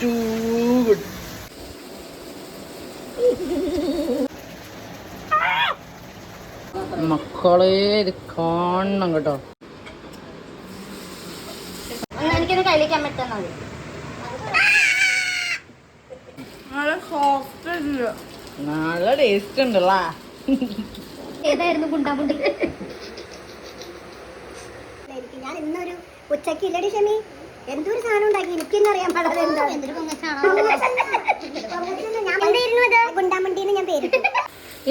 Too good. മക്കളെ ഇത് കാണണം കേട്ടോ. എനിക്കൊന്ന് കയ്യിലേക്ക് മതി. നല്ല ടേസ്റ്റ് ഉണ്ടല്ലേ? ഏതായിരുന്നു ഗുണ്ടാമുണ്ടി? ഞാൻ ഇന്നൊരു ഉച്ചയ്ക്ക് ഇല്ലടി ഷമി. എന്തൊരു സാധനം ഉണ്ടാക്കി? എനിക്കൊന്നും അറിയാൻ പാടില്ല. ഗുണ്ടാമുണ്ടിന്ന് ഞാൻ പേര്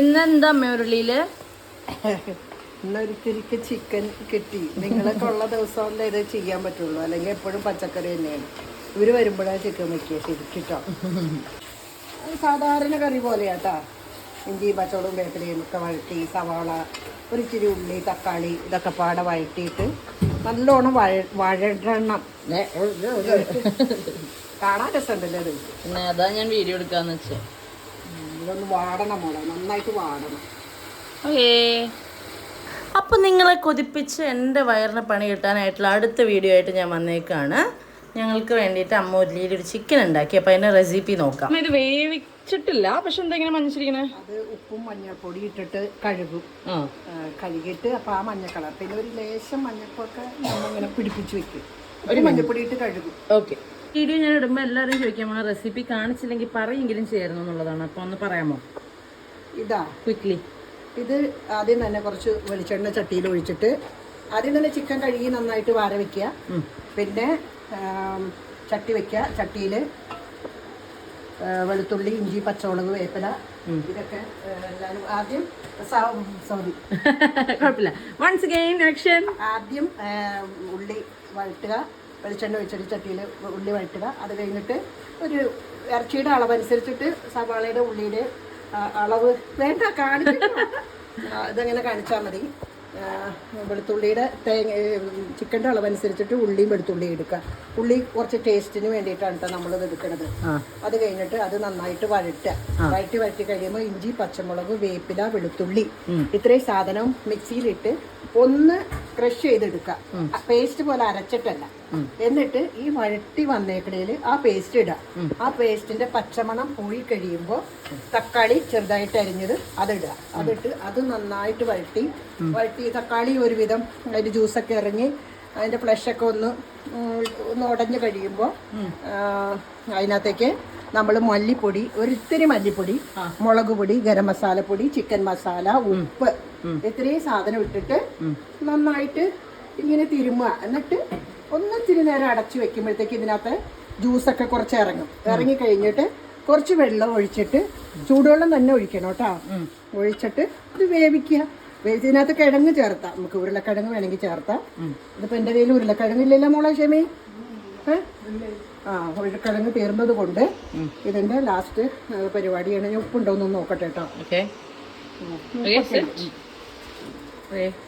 ഇന്നെന്താ മുരളിയിൽ ഇന്നൊരിത്തിരിക്ക് ചിക്കൻ കിട്ടി. നിങ്ങളൊക്കെ ഉള്ള ദിവസമല്ലേ ഇത് ചെയ്യാൻ പറ്റുള്ളൂ. അല്ലെങ്കിൽ എപ്പോഴും പച്ചക്കറി തന്നെയാണ്. ഇവർ വരുമ്പോഴാണ് ചിക്കൻ വെക്കുക. ശരിക്കിട്ടോ സാധാരണ കറി പോലെയാട്ടാ. ഇഞ്ചി പച്ചവളും വേപ്പിലയും ഒക്കെ വഴറ്റി സവാള ഒരിച്ചിരി ഉള്ളി തക്കാളി ഇതൊക്കെ പാടെ വഴറ്റിയിട്ട് നല്ലോണം വഴ വഴടണം. കാണാൻ രസമുണ്ടല്ലേ അത്? പിന്നെ അതാ ഞാൻ വീഡിയോ എടുക്കാന്ന് വെച്ചേ. ഇതൊന്ന് വാടണം മോളെ നന്നായിട്ട് വാടണം. ഓക്കേ. അപ്പം നിങ്ങളെ കൊതിപ്പിച്ച് എന്റെ വയറിന് പണി കിട്ടാനായിട്ടുള്ള അടുത്ത വീഡിയോ ആയിട്ട് ഞാൻ വന്നേക്കാണ്. ഞങ്ങൾക്ക് വേണ്ടിയിട്ട് അമ്മ ഒരു ലീലി ഒരു ചിക്കൻ ഉണ്ടാക്കി. അപ്പൊ അതിന്റെ റെസിപ്പി നോക്കാം. ഇത് വേവിച്ചിട്ടില്ല. പക്ഷെ എന്താ ഇങ്ങനെ മഞ്ഞച്ചിരിക്കണേ? അത് ഉപ്പും മഞ്ഞൾപ്പൊടി ഇട്ടിട്ട് കഴുകും. കഴുകിയിട്ട് അപ്പോൾ ആ മഞ്ഞ കളർ പിന്നെ ഒരു ലേശം മഞ്ഞപ്പൊക്കെ പിടിപ്പിച്ചു പിടിപ്പിച്ച് വെക്കും. ഒരു മഞ്ഞപ്പൊടി ഇട്ട് കഴുകും. ഓക്കെ. വീഡിയോ ഞാൻ ഇടുമ്പോൾ എല്ലാവരും ചോദിക്കാം ആ റെസിപ്പി കാണിച്ചില്ലെങ്കിൽ പറയെങ്കിലും ചേരുന്നു എന്നുള്ളതാണ്. അപ്പോൾ ഒന്ന് പറയാമോ? ഇതാ. ക്വിക്ലി ഇത് ആദ്യം തന്നെ കുറച്ച് വെളിച്ചെണ്ണ ചട്ടിയിൽ ഒഴിച്ചിട്ട് ആദ്യം തന്നെ ചിക്കൻ കഴുകി നന്നായിട്ട് വാര വെക്കുക. പിന്നെ ചട്ടി വെക്കുക ചട്ടിയിൽ വെളുത്തുള്ളി ഇഞ്ചി പച്ചമുളക് വേപ്പില ഇതൊക്കെ എല്ലാവരും ആദ്യം സോറി. കുഴപ്പമില്ല. വൺസ് അഗൈൻ ആക്ഷൻ ആദ്യം ഉള്ളി വഴറ്റുക വെളിച്ചെണ്ണ വെച്ചൊരു ചട്ടിയിൽ ഉള്ളി വഴറ്റുക. അത് കഴിഞ്ഞിട്ട് ഒരു ഇറച്ചിയുടെ അളവനുസരിച്ചിട്ട് സവാളയുടെ ഉള്ളിയുടെ അളവ്. വേണ്ട കാണിച്ചു ഇതെങ്ങനെ കാണിച്ചാൽ മതി. വെളുത്തുള്ളിയുടെ തേങ്ങ ചിക്കന്റെ അളവനുസരിച്ചിട്ട് ഉള്ളിയും വെളുത്തുള്ളിയും എടുക്കുക. ഉള്ളി കുറച്ച് ടേസ്റ്റിന് വേണ്ടിയിട്ടാണ് കേട്ടോ നമ്മളിത് എടുക്കുന്നത് അത് കഴിഞ്ഞിട്ട് അത് നന്നായിട്ട് വഴറ്റുക. വഴറ്റി വഴറ്റി കഴിയുമ്പോൾ ഇഞ്ചി പച്ചമുളക് വേപ്പില വെളുത്തുള്ളി ഇത്രയും സാധനം മിക്സിയിലിട്ട് ഒന്ന് ക്രഷ് ചെയ്തെടുക്കുക. പേസ്റ്റ് പോലെ അരച്ചിട്ടല്ല. എന്നിട്ട് ഈ വഴട്ടി വന്നേക്കടയിൽ ആ പേസ്റ്റ് ഇടുക ആ പേസ്റ്റിന്റെ പച്ചമണം പോയി കഴിയുമ്പോൾ തക്കാളി ചെറുതായിട്ട് അരിഞ്ഞത് അതിടുക അതിട്ട് അത് നന്നായിട്ട് വഴട്ടി വഴട്ടി തക്കാളി ഒരുവിധം അതിന്റെ ജ്യൂസൊക്കെ ഇറങ്ങി അതിന്റെ ഫ്ലഷൊക്കെ ഒന്ന് ഒന്ന് ഉടഞ്ഞു കഴിയുമ്പോൾ അതിനകത്തേക്ക് നമ്മൾ മല്ലിപ്പൊടി ഒരിത്തിരി മല്ലിപ്പൊടി മുളക് പൊടി ഗരം മസാലപ്പൊടി ചിക്കൻ മസാല ഉപ്പ് ഇത്രയും സാധനം ഇട്ടിട്ട് നന്നായിട്ട് ഇങ്ങനെ തിരുമുക. എന്നിട്ട് ഒന്നിച്ചിരി നേരം അടച്ചു വെക്കുമ്പോഴത്തേക്ക് ഇതിനകത്ത് ജ്യൂസൊക്കെ കുറച്ച് ഇറങ്ങും. ഇറങ്ങി കഴിഞ്ഞിട്ട് കുറച്ച് വെള്ളം ഒഴിച്ചിട്ട് ചൂടുവെള്ളം തന്നെ ഒഴിക്കണം കേട്ടോ. ഒഴിച്ചിട്ട് ഇത് വേവിക്കുക. വേവിച്ച് ഇതിനകത്ത് കിഴങ്ങ് ചേർത്താം. നമുക്ക് ഉരുളക്കിഴങ്ങ് വേണമെങ്കിൽ ചേർത്താം. ഇതിപ്പോ എന്റെ കയ്യിൽ ഉരുളക്കിഴങ്ങ് ഇല്ലല്ലോ മോളെ ക്ഷമി ആ ഉരുളക്കിഴങ്ങ് തീർന്നത് കൊണ്ട് ഇതിന്റെ ലാസ്റ്റ് പരിപാടിയാണ്. ഞാൻ ഉപ്പുണ്ടോന്ന് നോക്കട്ടെ കേട്ടോ. ഓക്കെ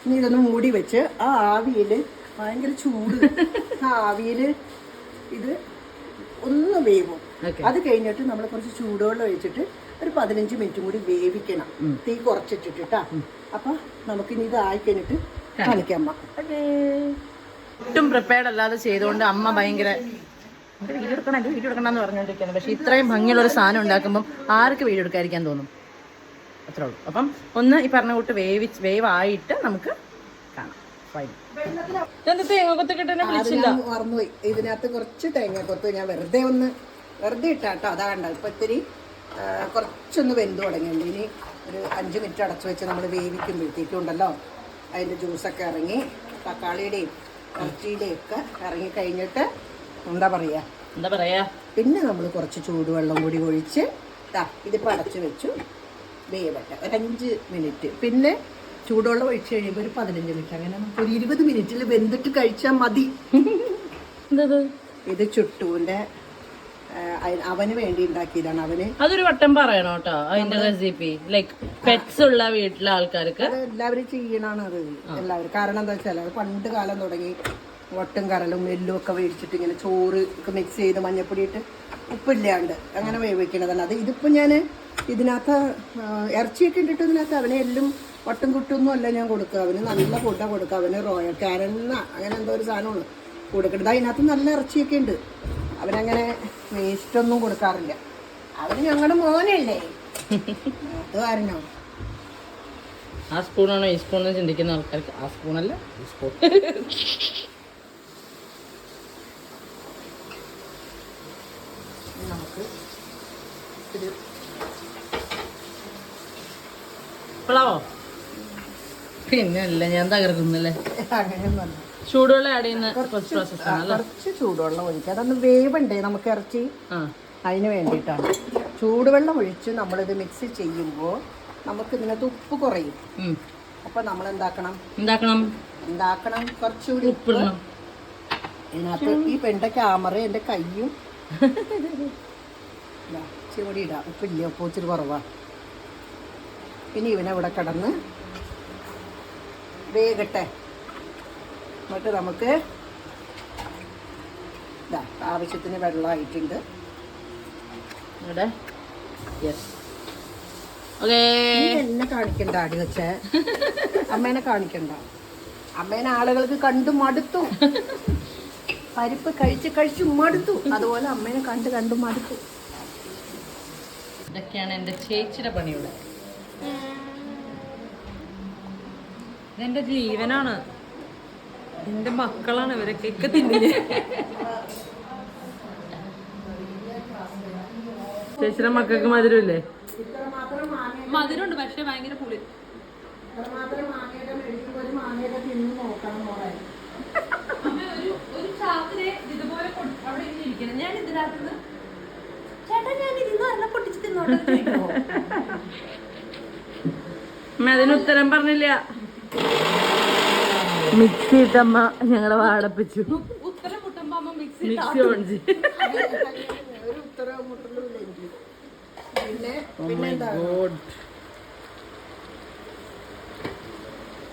ഇനി ഇതൊന്ന് മൂടി വെച്ച് ആ ആവിയിൽ ഭയങ്കര ചൂട്. ആ ആവിയിൽ ഇത് ഒന്ന് വേവും. അത് കഴിഞ്ഞിട്ട് നമ്മൾ കുറച്ച് ചൂടുവെള്ളം ഒഴിച്ചിട്ട് ഒരു പതിനഞ്ച് മിനിറ്റും കൂടി വേവിക്കണം. തീ കുറച്ചിട്ടിട്ടാ അപ്പൊ നമുക്കിനി ഇത് ആയി കഴിഞ്ഞിട്ട് കാണിക്കാം. ഒട്ടും പ്രിപ്പയർഡ് അല്ലാതെ ചെയ്തുകൊണ്ട് അമ്മ ഭയങ്കര വീഡിയോ എടുക്കണം വീഡിയോ എടുക്കണം എന്ന് പറഞ്ഞുകൊണ്ടിരിക്കുന്നത് പക്ഷെ ഇത്രയും ഭംഗിയുള്ള ഒരു സാധനം ഉണ്ടാക്കുമ്പോൾ ആർക്ക് വീഡിയോ എടുക്കാതിരിക്കാൻ തോന്നും? അത്രേ ഉള്ളൂ. അപ്പം ഒന്ന് ഈ പറഞ്ഞ കൂട്ട് വേവി വേവായിട്ട് നമുക്ക് കാണാം. മറന്നുപോയി. ഇതിനകത്ത് കുറച്ച് തേങ്ങ കൊത്ത് ഞാൻ വെറുതെ ഒന്ന് വെറുതെ ഇട്ടാട്ടോ. അതാ കണ്ട ഇപ്പൊ ഇത്തിരി കുറച്ചൊന്ന് വെന്ത് തുടങ്ങിയുണ്ട് ഇനി ഒരു അഞ്ച് മിനിറ്റ് അടച്ചു വെച്ച് നമ്മൾ വേവിക്കുമ്പോഴത്തേക്കും ഉണ്ടല്ലോ അതിന്റെ ജ്യൂസൊക്കെ ഇറങ്ങി തക്കാളിയുടെയും ഇറച്ചിയുടെയും ഒക്കെ ഇറങ്ങി കഴിഞ്ഞിട്ട് എന്താ പറയുക എന്താ പറയാ? പിന്നെ നമ്മൾ കുറച്ച് ചൂടുവെള്ളം കൂടി ഒഴിച്ച് ദാ ഇതിപ്പോൾ അടച്ചു വെച്ചു. വേവട്ടെ. ഒരഞ്ച് മിനിറ്റ്. പിന്നെ ചൂടുവെള്ളം ഒഴിച്ച് കഴിയുമ്പോൾ ഒരു പതിനഞ്ച് മിനിറ്റ്. അങ്ങനെ നമുക്ക് ഒരു ഇരുപത് മിനിറ്റിൽ വെന്തിട്ട് കഴിച്ചാൽ മതി. എന്തത്? ഇത് ചുട്ടുവിന്റെ അവന് വേണ്ടി ഉണ്ടാക്കിയതാണ് അവന്. അതൊരു വട്ടം പറയണം കേട്ടോ അതിന്റെ റെസിപ്പി ലൈക്ക് പെറ്റ്സ് ഉള്ള വീട്ടിലെ ആൾക്കാർക്ക്. എല്ലാവരും ചെയ്യണാണ് അത്. എല്ലാവരും. കാരണം എന്താ വെച്ചാൽ അത് പണ്ട് കാലം തുടങ്ങി ഒട്ടും കരലും എല്ലും ഒക്കെ മേടിച്ചിട്ട് ഇങ്ങനെ ചോറ് ഒക്കെ മിക്സ് ചെയ്ത് മഞ്ഞപ്പൊടി ഇട്ട് ഉപ്പില്ലാണ്ട് അങ്ങനെ വേവിക്കണതാണ് അത് ഇതിപ്പോൾ ഞാൻ ഇതിനകത്ത് ഇറച്ചിയൊക്കെ ഇട്ടിട്ട് ഇതിനകത്ത് അവനെ എല്ലും ഒട്ടും കുട്ടൊന്നും അല്ല ഞാൻ കൊടുക്കുക. അവന് നല്ല ഫുഡാണ് കൊടുക്കുക. അവന് റോയൽ കാരന്ന അങ്ങനെ എന്തോ ഒരു സാധനമാണ് കൊടുക്കുന്നത് അതിനകത്ത് നല്ല ഇറച്ചിയൊക്കെ ഉണ്ട്. അവനങ്ങനെ വേസ്റ്റൊന്നും കൊടുക്കാറില്ല. അവന് ഞങ്ങളുടെ മോനല്ലേ. അത് കാരണോ. ആ സ്പൂണാണോ ഈ സ്പൂണെന്ന് ചിന്തിക്കുന്ന ആൾക്കാർക്ക്? ആ സ്പൂണല്ല ഈ സ്പൂൺ. നമുക്ക് ഒരു ഇപ്പോളാവോ? പിന്നെ അല്ല ഞാൻ തകർക്കുന്നല്ലേ? ചൂടുവെള്ളം ആഡ് ചെയ്യുന്ന കുറച്ച് ചൂടുവെള്ളം ഒഴിക്കുക. അതൊന്ന് വേവുണ്ടേ നമുക്ക് ഇറച്ചി? അതിന് വേണ്ടിയിട്ടാണ്. ചൂടുവെള്ളം ഒഴിച്ച് നമ്മളിത് മിക്സ് ചെയ്യുമ്പോൾ നമുക്ക് ഇതിനകത്ത് ഉപ്പ് കുറയും. അപ്പൊ അപ്പോൾ നമ്മൾ എന്താക്കണം? എന്താക്കണം? ഉണ്ടാക്കണം കുറച്ചുകൂടി ഉപ്പ്. ഇതിനകത്ത് ഈ പെണ്ട ക്യാമറ എന്റെ കയ്യും ഇച്ചിരി കൂടി ഇടാം. ഉപ്പില്ല? ഉപ്പ് ഇച്ചിരി കുറവാണ് ഇനി ഇവനെ ഇവിടെ കിടന്ന് വേഗട്ടെ. എന്നിട്ട് നമുക്ക് ഇതാ ആവശ്യത്തിന് വെള്ളമായിട്ടുണ്ട്. ഇവിടെ. യെസ് എന്നെ കാണിക്കണ്ട അടി വെച്ചേ അമ്മേനെ കാണിക്കണ്ട. അമ്മേനെ ആളുകൾക്ക് കണ്ടു മടുത്തു. പരിപ്പ് കഴിച്ച് കഴിച്ച് മടുത്തു. അതുപോലെ അമ്മേനെ കണ്ട് കണ്ടു മടുത്തു. ഇതൊക്കെയാണ് എന്റെ ചേച്ചിയുടെ പണിയുടെ ഇതെന്റെ ജീവനാണ്. എന്റെ മക്കളാണ് ഇവരൊക്കെ. ഒക്കെ തിന്നില്ല ചേച്ചിയുടെ മക്കൾക്ക് മധുരമില്ലേ? മധുരമുണ്ട് പക്ഷെ ഭയങ്കര പുളി. ഞാൻ ഇതിനകത്ത് ചേട്ടാ ഞാൻ ഇരുന്ന് എല്ലാം പൊട്ടിച്ച് തിന്നോട്ടെ എന്ന് അതിന് ഉത്തരം പറഞ്ഞില്ല. മിക്സി ഇട്ടമ്മ ഞങ്ങളെ വാടപ്പിച്ചു. മിക്സി മിക്സി ഓൺ ചെയ്യും ഒരു ഉത്തരവ് മുട്ടലുമില്ല എനിക്ക് പിന്നെ പിന്നെ എന്താ?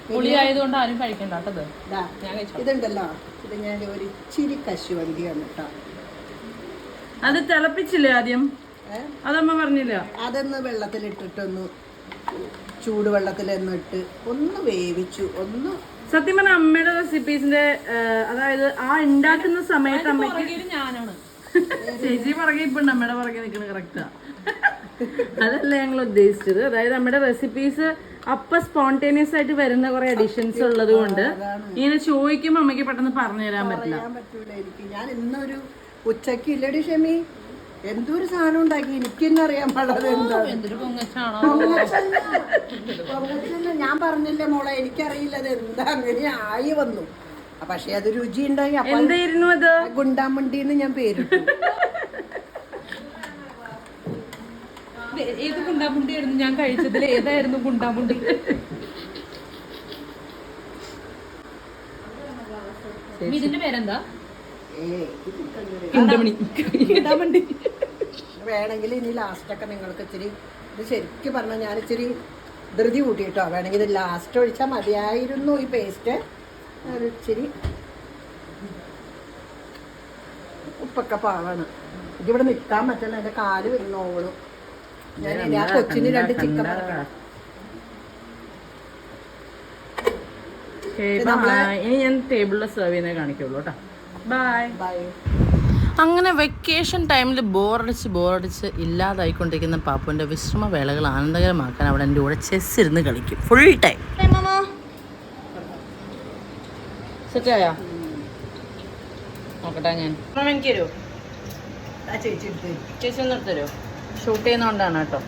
പുളി ആയതുകൊണ്ട് ആരും കഴിക്കണ്ട കേട്ടത് ദാ, ഞാൻ കഴിച്ചോ ഇതുണ്ടല്ലോ. ഇത് ഞാൻ ഒരു ഇച്ചിരി കശുവണ്ടിയാണ് കേട്ടോ. അത് തിളപ്പിച്ചില്ലേ ആദ്യം? അതമ്മ പറഞ്ഞില്ല. അതൊന്ന് വെള്ളത്തിലിട്ടിട്ടൊന്ന് ചൂടുവെള്ളത്തിലൊന്നിട്ട് ഒന്ന് വേവിച്ചു ഒന്ന് സത്യം പറഞ്ഞ അമ്മയുടെ റെസിപ്പീസിന്റെ അതായത് ആ ഉണ്ടാക്കുന്ന സമയത്ത് അമ്മയ്ക്ക് ചേച്ചി പുറകെ ഇപ്പൊ അമ്മയുടെ പുറകെ നിൽക്കണ കറക്റ്റാ അതല്ല ഞങ്ങൾ ഉദ്ദേശിച്ചത്. അതായത് നമ്മുടെ റെസിപ്പീസ് അപ്പൊ സ്പോണ്ടേനിയസ് ആയിട്ട് വരുന്ന കുറെ അഡിഷൻസ് ഉള്ളത് കൊണ്ട് ഇങ്ങനെ ചോദിക്കുമ്പോ അമ്മയ്ക്ക് പെട്ടെന്ന് പറഞ്ഞു തരാൻ പറ്റില്ല. ഞാൻ ഇന്നൊരു ഉച്ചയ്ക്ക് ഇല്ലടി ഷമി. എന്തൊരു സാധനം ഉണ്ടാക്കി? എനിക്കെന്നറിയാൻ അറിയാൻ എന്താ? എന്തൊരു പൊങ്ങച്ചാണോ? ഞാൻ പറഞ്ഞില്ലേ മോളെ എനിക്കറിയില്ല അത് എന്താ അങ്ങനെ ആയി വന്നു. പക്ഷെ അത് രുചി ഉണ്ടായി എന്തായിരുന്നു അത്? ഗുണ്ടാമണ്ടി എന്ന് ഞാൻ പേരിട്ടു. ഏത് ഗുണ്ടാമുണ്ടി ആയിരുന്നു ഞാൻ കഴിച്ചതിൽ ഏതായിരുന്നു ഗുണ്ടാമുണ്ടി? ഇതിന്റെ പേരെന്താ? ഏ കിണ്ടമണി. ഗുണ്ടാമുണ്ടി വേണമെങ്കിൽ ഇനി ലാസ്റ്റൊക്കെ നിങ്ങൾക്ക് ഇച്ചിരി ഇത് ശരിക്കും പറഞ്ഞാൽ ഞാൻ ഇച്ചിരി ധൃതി കൂട്ടിയിട്ടോ. വേണമെങ്കിൽ ഇത് ലാസ്റ്റ് ഒഴിച്ചാൽ മതിയായിരുന്നു ഈ പേസ്റ്റ് ഇച്ചിരി ഉപ്പൊക്കെ പാവാണ്. ഇതിവിടെ നിൽക്കാൻ പറ്റില്ല എന്റെ കാൽ വരുന്നോളും. ഞാൻ ഇനി ആ കൊച്ചിന് രണ്ട് ചിക്കൻ ഇനി ഞാൻ ടേബിളിൽ സെർവ് ചെയ്യുന്നേ കാണിക്കുള്ളൂ കേട്ടോ. ബൈ ബൈ അങ്ങനെ വെക്കേഷൻ ടൈമിൽ ബോറടിച്ച് ബോറടിച്ച് ഇല്ലാതായിക്കൊണ്ടിരിക്കുന്ന പാപ്പുവിന്റെ വിശ്രമ വേളകൾ ആനന്ദകരമാക്കാൻ അവിടെ എന്റെ കൂടെ ചെസ് ഇരുന്ന് കളിക്കും. ഫുൾ ടൈം സെറ്റായോ നോക്കട്ടെ ഞാൻ. ചേച്ചി ഒന്ന് ഷൂട്ട് കേട്ടോ.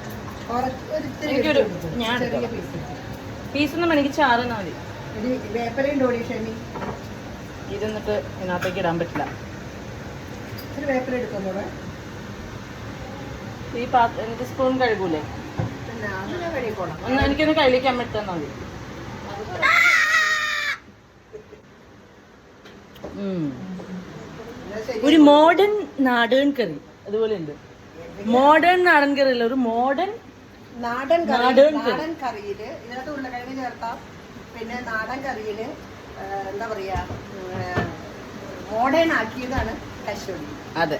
എനിക്കൊരു ഞാൻ. പീസൊന്നും എനിക്ക് ചാറുന്നാൽ മതി. ഇത് വേപ്പലയുണ്ട് ഓടി ഷമി? ഇത് ഇതിനകത്തേക്ക് ഇടാൻ പറ്റില്ല. ഒരു വേപ്പല എടുക്കുന്നൂടെ ഈ പാത്രം എനിക്ക് സ്പൂൺ കഴുകൂലേ? ഒന്ന് എനിക്കൊന്ന് കയ്യിലേക്ക് അമ്മ എടുത്താൽ മതി. ഒരു മോഡേൺ നാടൻ കറി. അതുപോലെ ഉണ്ട്. മോഡേൺ നാടൻ കറി അല്ല ഒരു മോഡേൺ നാടൻ. നാടൻ കറിയിൽ ഇതിനകത്ത് ഉരുളക്കിഴങ്ങ് ചേർത്താം പിന്നെ നാടൻ കറിയിൽ എന്താ പറയാ മോഡേൺ ആക്കിയതാണ് കശുവണ്ടി. അതെ.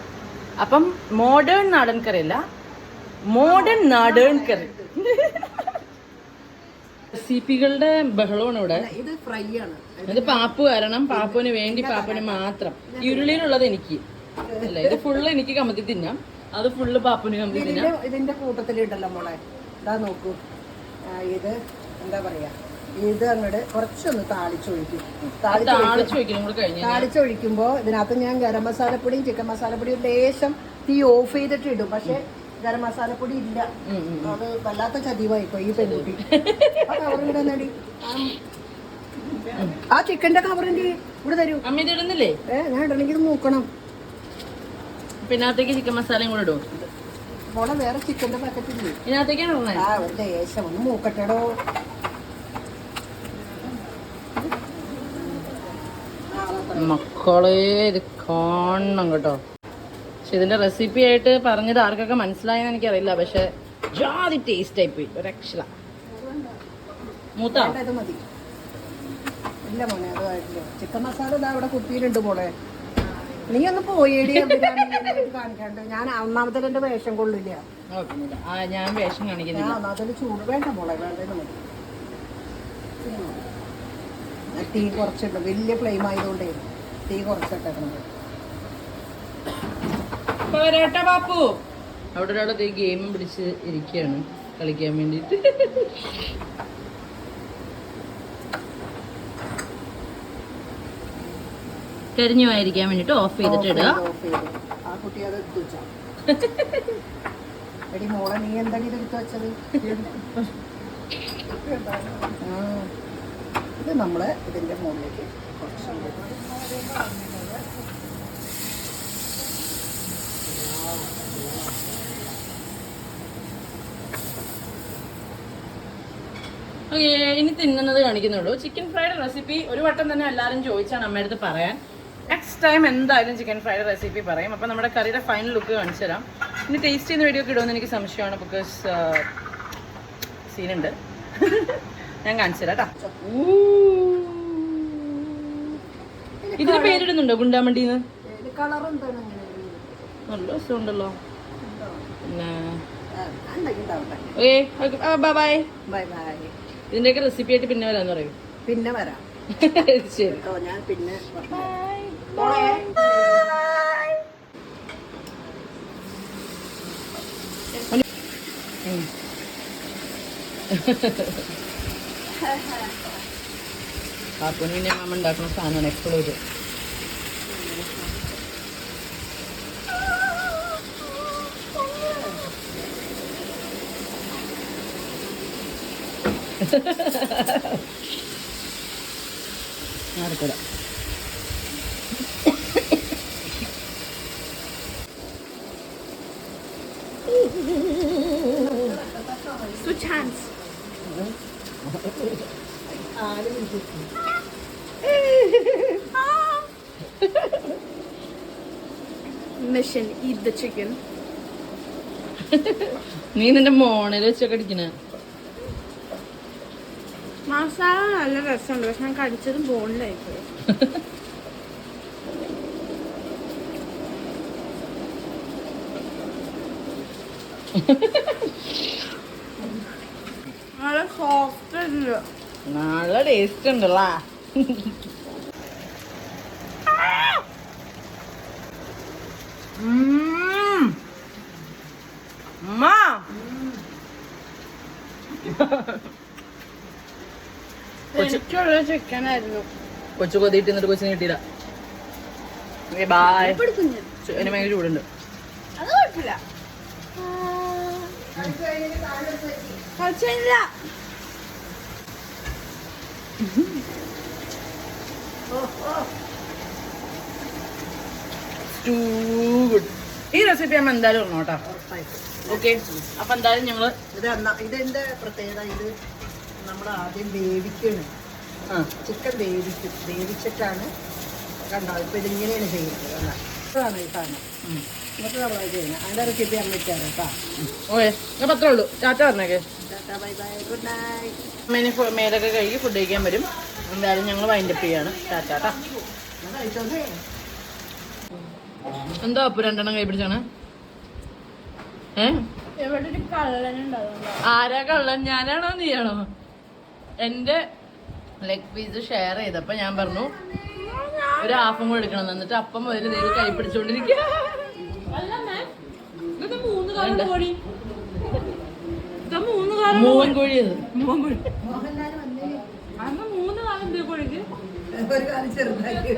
അപ്പം മോഡേൺ നാടൻ കറി അല്ല മോഡേൺ നാടേൺ കറി റെസിപ്പികളുടെ ബഹളമാണ് ഇവിടെ. ഇത് ഫ്രൈ ആണ്. ഇത് പാപ്പു കാരണം പാപ്പുവിന് വേണ്ടി പാപ്പുവിന് മാത്രം. ഈ ഉരുളിയിലുള്ളത് എനിക്ക്. അല്ല ഇത് ഫുള്ള് എനിക്ക് കമത്തി തിന്നാം. അത് ഫുള്ള് പാപ്പുവിന് കമത്തി തിന്നാം. ഇതിന്റെ കൂട്ടത്തിൽ കൂട്ടത്തിലുണ്ടല്ലോ മോളെ. ഇതാ നോക്കൂ. ഇത് എന്താ പറയാ? ഇത് അങ്ങോട്ട് കുറച്ചൊന്ന് താളിച്ചൊഴിക്കും. താളിച്ചൊഴിക്കുമ്പോൾ ഇതിനകത്ത് ഞാൻ ഗരം മസാലപ്പൊടിയും ചിക്കൻ മസാലപ്പൊടിയും ലേശം തീ ഓഫ് ചെയ്തിട്ട് ഇടും. പക്ഷെ ഗരം മസാലപ്പൊടി ഇല്ല. അത് വല്ലാത്ത ചതിവായിപ്പോ ഈ പെൺകുട്ടി. ആ നേടി ആ ചിക്കന്റെ കവറിന്റെ ഇവിടെ തരൂ. അമ്മ ഏ ഞാൻ ഇടണെങ്കിൽ നോക്കണം. പിന്നത്തേക്ക് ചിക്കൻ മസാലയും കൂടെ ഇടും മോളെ വേറെ ചിക്കന്റെ പാക്കറ്റ് ഇല്ലേ? ഇതിനകത്തേക്കാണ് ആ ഒരു ദേശം ഒന്ന് മൂക്കട്ടെടോ. മക്കളെ ഇത് കാണണം കേട്ടോ. പക്ഷെ ഇതിന്റെ റെസിപ്പി ആയിട്ട് പറഞ്ഞത് ആർക്കൊക്കെ മനസ്സിലായെന്ന് എനിക്കറിയില്ല. പക്ഷെ ജാതി ടേസ്റ്റ് ആയി പോയി. ഒരു രക്ഷല മൂത്ത ഇല്ല മോനെ അത് ചിക്കൻ മസാല ഇതാ ഇവിടെ കുത്തിയിട്ടുണ്ട് മോളെ. നീ ഒന്ന് പോയേടി കാണിക്കാണ്ട്. ഞാൻ ഒന്നാമത്തെ എന്റെ വേഷം കൊള്ളില്ല. ഞാൻ വേഷം ഞാൻ കാണിക്കുന്നില്ല ഒന്നാമത്തെ ചൂട് വേണ്ട മോളെ വേണ്ടത് മതി. തീ കുറച്ചിട്ട് വലിയ ഫ്ലെയിം ആയതുകൊണ്ടേ തീ കുറച്ചിട്ടേക്കണത്. പോരാട്ട ബാപ്പു. അവിടെ ഒരാൾ ഗെയിം പിടിച്ച് ഇരിക്കുകയാണ് കളിക്കാൻ വേണ്ടിട്ട് കരിഞ്ഞു ആയിരിക്കാൻ വേണ്ടിട്ട് ഓഫ് ചെയ്തിട്ട് ഇടുക. മോളെ നീ എന്താണ് ഇത് എടുത്തു വെച്ചത്? ആ. ഇത് നമ്മൾ ഇതിന്റെ മുകളിലേക്ക് കുറച്ച് ഇനി തിന്നുന്നത് കാണിക്കുന്നുള്ളൂ. ചിക്കൻ ഫ്രൈഡ് റെസിപ്പി ഒരു വട്ടം തന്നെ എല്ലാവരും ചോദിച്ചാണ് അമ്മയുടെ അടുത്ത് പറയാൻ. നെക്സ്റ്റ് ടൈം എന്തായാലും ചിക്കൻ ഫ്രൈഡ് റെസിപ്പി പറയും. അപ്പോൾ നമ്മുടെ കറിയുടെ ഫൈനൽ ലുക്ക് കാണിച്ചു തരാം. ഇനി ടേസ്റ്റ് ചെയ്യുന്ന വീഡിയോ ഒക്കെ ഇടുമെന്ന് എനിക്ക് സംശയമാണ് ബിക്കോസ് സീനുണ്ട് ഞാൻ കാണിച്ചു തരാം കേട്ടോ ഇതിന് പേരിടുന്നുണ്ടോ ഗുണ്ടാമണ്ടിന്ന്? അങ്ങനെ നല്ല രസമുണ്ടല്ലോ. Okay bye bye. Bye bye. ഇതിന്റെയൊക്കെ റെസിപ്പി ആയിട്ട് പിന്നെ വരാന്ന് പറയും. പിന്നെ വരാം. ശരി. ഞാൻ പിന്നെ പാപ്പുന് പിന്നെ അമ്മ ഉണ്ടാക്കുന്ന സാധനമാണ് എപ്പോഴും എടുക്കൂല Mission, ചിക്കൻ. നീ നിന്റെ മോണിൽ വെച്ചൊക്കെ അടിക്കണേ മസാല നല്ല രസമുണ്ട്. പക്ഷെ ഞാൻ കടിച്ചതും ബോണിലായി പോയി നല്ല സോഫ്റ്റ് ഉണ്ട്. നല്ല ടേസ്റ്റ് ഉണ്ടല്ലോ? എനിക്കുള്ള ചിക്കൻ ആയിരുന്നു. കൊച്ചു കൊതിയിട്ട് എന്നിട്ട് കൊച്ചിന് കിട്ടിയില്ല. ബായ് ഭയങ്കര ചൂടുണ്ട്. അത് കുഴപ്പമില്ല. കളിച്ചില്ല ടൂ ഗുഡ് റെസിപ്പി നമ്മൾ എന്തായാലും ഇടണം കേട്ടോ. ഓക്കെ അപ്പൊ എന്തായാലും ഞങ്ങൾ ഇത് ഇതിന്റെ പ്രത്യേകത? ഇത് നമ്മൾ ആദ്യം വേവിക്കണം. ആ. ചിക്കൻ വേവിക്കും. വേവിച്ചിട്ടാണ് കണ്ടോ ഇപ്പൊ ഇതിങ്ങനെയാണ് ചെയ്യുന്നത് അതാണ് ഇതാണ് ഈ സാധനം. ഉം. എന്നിട്ട് നമ്മൾ ചെയ്യുന്നത്. അതിന്റെ റെസിപ്പി അമ്മയ്ക്കാണ് കേട്ടോ. ഓക്കെ അപ്പൊ അത്രേ ഉള്ളൂ. ടാറ്റ പറഞ്ഞേക്കെ. ടാറ്റാ ബൈ ബൈ. ഗുഡ് നൈറ്റ് അമ്മേനെ ഫു- മേലൊക്കെ കഴുകി ഫുഡ് കഴിക്കാൻ വരും. എന്തായാലും ഞങ്ങൾ വൈൻഡപ്പ് ചെയ്യാണ്. ടാറ്റാട്ടാ എന്തോ അപ്പൊ രണ്ടെണ്ണം കൈ പിടിച്ചാണ്? ആരാ കള്ളൻ? ഞാനാണോ നീയാണോ? എന്റെ ലെഗ് പീസ് ഷെയർ ചെയ്തപ്പോ ഞാൻ പറഞ്ഞു ഒരു ഹാഫും കൂടെ എടുക്കണം. എന്നിട്ട് അപ്പം മുതൽ നീ കൈ പിടിച്ചോണ്ടിരിക്കുക അല്ല മാം ഇത് മൂന്ന് കാലം കോഴിക്ക്. ഒരു കാലം ചെറുതാക്കി